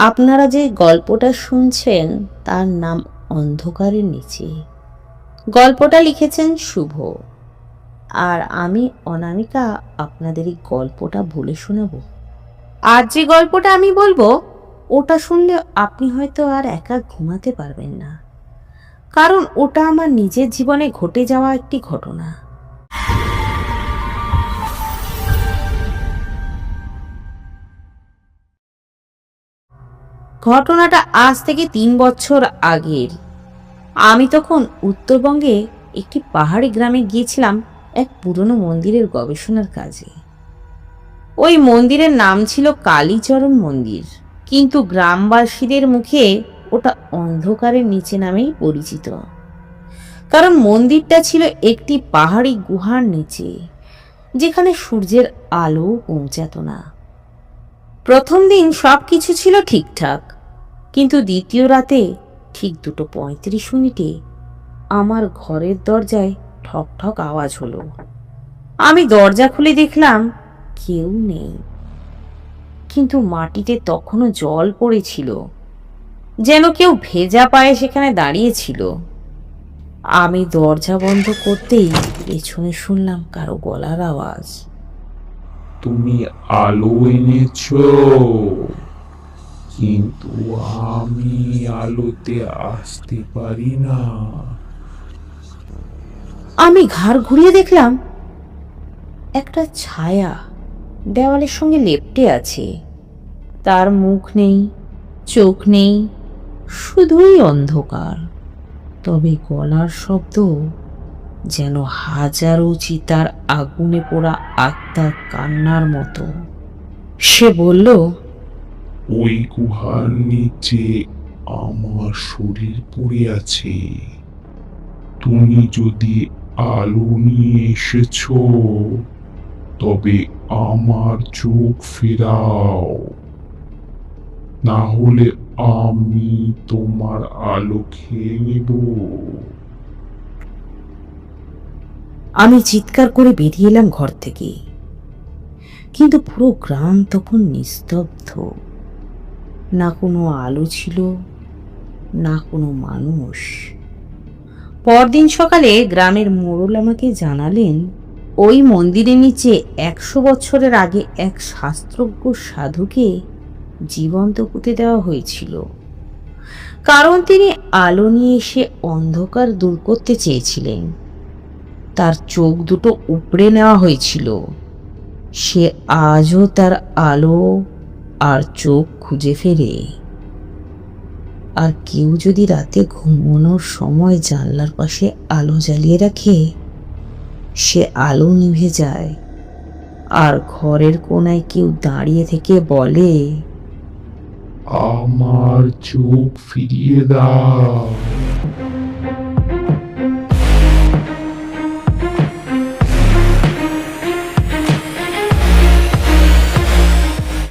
আপনারা যে গল্পটা শুনছেন, তার নাম অন্ধকারের নিচে। গল্পটা লিখেছেন শুভ। আর আমি অনামিকা, আপনাদের এই গল্পটা বলে শোনাব। আর যে গল্পটা আমি বলব, ওটা শুনলে আপনি হয়তো আর একা ঘুমাতে পারবেন না। কারণ ওটা আমার নিজের জীবনে ঘটে যাওয়া একটি ঘটনা। ঘটনাটা আজ থেকে তিন বছর আগের। আমি তখন উত্তরবঙ্গে একটি পাহাড়ি গ্রামে গিয়েছিলাম এক পুরনো মন্দিরের গবেষণার কাজে। ওই মন্দিরের নাম ছিল কালীচরণ মন্দির, কিন্তু গ্রামবাসীদের মুখে ওটা অন্ধকারের নিচে নামেই পরিচিত। কারণ মন্দিরটা ছিল একটি পাহাড়ি গুহার নিচে, যেখানে সূর্যের আলো পৌঁছাত না। প্রথম দিন সব কিছু ছিল ঠিকঠাক। কিন্তু দ্বিতীয় রাতে ঠিক দুটো পঁয়ত্রিশ মিনিটে আমার ঘরের দরজায় ঠক ঠক আওয়াজ হলো। আমি দরজা খুলে দেখলাম কেউ নেই। কিন্তু মাটিতে তখনও জল পড়েছিল, যেন কেউ ভেজা পায়ে সেখানে দাঁড়িয়েছিল। আমি দরজা বন্ধ করতেই পেছনে শুনলাম কারও গলার আওয়াজ। তুমি আলো এনেছ কিন্তু আমি আলোতে আসতে পারি না। আমি ঘাড় ঘুরিয়ে দেখলাম, একটা ছায়া দেওয়ালের সঙ্গে লেপ্টে আছে। তার মুখ নেই, চোখ নেই, শুধুই অন্ধকার। তবে গলার শব্দ যেন হাজারো চিতার আগুনে পোড়া আত্মার কান্নার মতো। সে বলল, ওই গুহার নিচে আমার শরীর পড়ে আছে। তুমি যদি আলো নিয়ে এসেছ, তবে আমার চোখ ফেরাও। না হলে আমি তোমার আলো খেয়ে নেব। আমি চিৎকার করে বেরিয়ে এলাম ঘর থেকে। কিন্তু পুরো গ্রাম তখন নিস্তব্ধ। না কোনো আলো ছিল, না কোনো মানুষ। পরদিন সকালে গ্রামের মোড়ল আমাকে জানালেন, ওই মন্দিরের নিচে একশো বছরের আগে এক শাস্ত্রজ্ঞ সাধুকে জীবন্ত পুঁতে দেওয়া হয়েছিল। কারণ তিনি আলো নিয়ে এসে অন্ধকার দূর করতে চেয়েছিলেন। তার চোখ দুটো উপড়ে নেওয়া হয়েছিল। সে আজও তার আলো আর চোখ খুঁজে ফেরে। আর কেউ যদি রাতে ঘুমানোর সময় জানলার পাশে আলো জ্বালিয়ে রাখে, সে আলো নিভে যায়। আর ঘরের কোনায় কেউ দাঁড়িয়ে থেকে বলে, আমার চোখ ফিরিয়ে দাও।